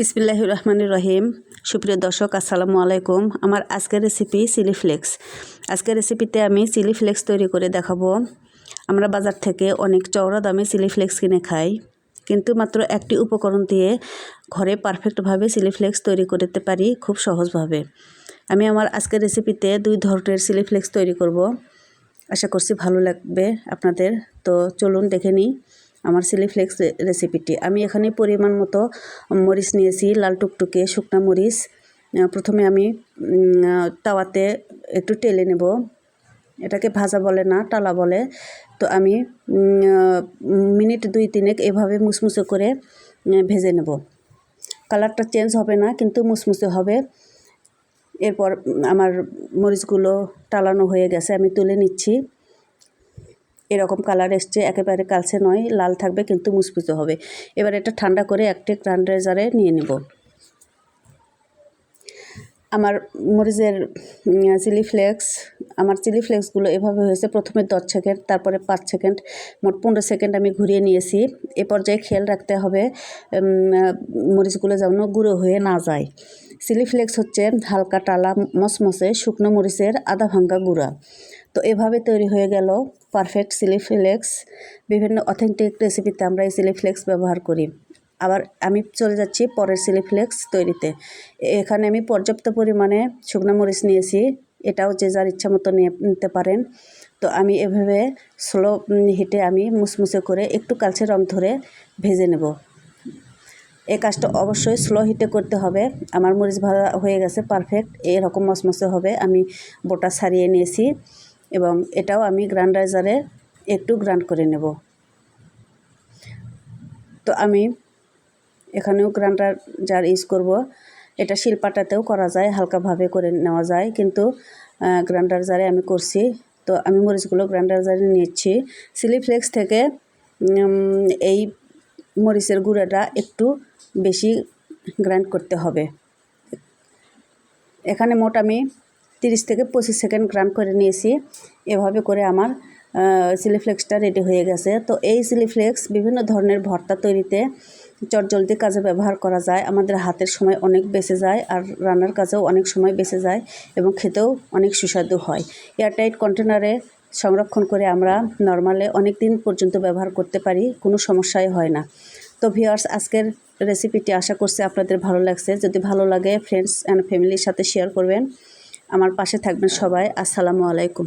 বিসমিল্লাহ রহমানুর রহিম। সুপ্রিয় দর্শক, আসসালামু আলাইকুম। আমার আজকের রেসিপি চিলি ফ্লেক্স আজকের রেসিপিতে আমি চিলি ফ্লেক্স তৈরি করে দেখাবো। আমরা বাজার থেকে অনেক চওড়া দামে চিলি ফ্লেক্স কিনে খাই। কিন্তু মাত্র একটি উপকরণ দিয়ে ঘরে পারফেক্টভাবে চিলি ফ্লেক্স তৈরি করতে পারি খুব সহজভাবে। আমি আমার আজকের রেসিপিতে দুই ধরনের চিলি ফ্লেক্স তৈরি করব। আশা করছি ভালো লাগবে আপনাদের। তো চলুন দেখে নিই। আমার চিলি ফ্লেক্স রেসিপিটি আমি এখানে পরিমাণ মতো মরিচ নিয়েছি, লাল টুকটুকে শুকনা মরিচ। প্রথমে আমি তাওয়াতে একটু টেলে নেব। এটাকে ভাজা বলে না, টালা বলে। তো আমি মিনিট দুই তিনেক এভাবে মুসমুসে করে ভেজে নেব। কালারটা চেঞ্জ হবে না, কিন্তু মুসমুসে হবে। এরপর আমার মরিচগুলো টালানো হয়ে গেছে, আমি তুলে নিচ্ছি। এরকম কালার এসছে, একেবারে কালচে নয়, লাল থাকবে কিন্তু মুচমুচে হবে। এবার এটা ঠান্ডা করে একটি গ্রাইন্ডার নিয়ে নেব। আমার মরিচের চিলি ফ্লেক্স আমার চিলি ফ্লেক্সগুলো এভাবে হয়েছে, প্রথমে দশ সেকেন্ড তারপরে পাঁচ সেকেন্ড মোট পনেরো সেকেন্ড আমি ঘুরিয়ে নিয়েছি। এ পর্যায়ে খেয়াল রাখতে হবে মরিচগুলো যেন গুঁড়ো হয়ে না যায়। চিলি ফ্লেক্স হচ্ছে হালকা টালা, মসমসে শুকনো মরিচের আধা ভাঙ্গা গুঁড়া। তো এভাবে তৈরি হয়ে গেল পারফেক্ট চিলি ফ্লেক্স বিভিন্ন অথেন্টিক রেসিপিতে আমরা এই চিলি ফ্লেক্স ব্যবহার করি। আবার আমি চলে যাচ্ছি পরের চিলি ফ্লেক্স তৈরিতে। এখানে আমি পর্যাপ্ত পরিমাণে শুকনো মরিচ নিয়েছি। এটাও যে যার ইচ্ছা মতো নিতে পারেন। তো আমি এভাবে স্লো হিটে আমি মুসমুসে করে একটু কালচে রং ধরে ভেজে নেব। এই কাজটা অবশ্যই স্লো হিটে করতে হবে। আমার মরিচ ভাজা হয়ে গেছে পারফেক্ট এরকম মসমসে হবে। আমি বোটা ছাড়িয়ে নিয়েছি। এবং এটাও আমি গ্রাইন্ডার জারে একটু গ্রাইন্ড করে নেব। তো আমি এখানেও গ্রাইন্ডার জার ইউজ করব। এটা শিলপাটাতেও করা যায়, হালকাভাবে করে নেওয়া যায়, কিন্তু গ্রাইন্ডার জারে আমি করছি। তো আমি মরিচগুলো গ্রাইন্ডার জারে নিচ্ছি। চিলি ফ্লেক্স থেকে এই মরিচের গুঁড়াটা একটু বেশি গ্রাইন্ড করতে হবে। এখানে মোট আমি তিরিশ থেকে পঁচিশ সেকেন্ড গ্রাইন্ড করে নিয়েছি। এভাবে করে আমার সিলিফ্লেক্সটা রেডি হয়ে গেছে। তো এই সিলিফ্লেক্স বিভিন্ন ধরনের ভর্তা তৈরিতে চটজলদি কাজে ব্যবহার করা যায়। আমাদের হাতের সময় অনেক বেঁচে যায় আর রান্নার কাজেও অনেক সময় বেঁচে যায় এবং খেতেও অনেক সুস্বাদু হয়। এয়ারটাইট কন্টেনারে সংরক্ষণ করে আমরা নর্মালে অনেক দিন পর্যন্ত ব্যবহার করতে পারি, কোনো সমস্যাই হয় না। তো ভিউয়ার্স, আজকের রেসিপিটি আশা করছি আপনাদের ভালো লাগছে। যদি ভালো লাগে ফ্রেন্ডস অ্যান্ড ফ্যামিলির সাথে শেয়ার করবেন। আমার পাশে থাকবেন সবাই। আসসালামু আলাইকুম।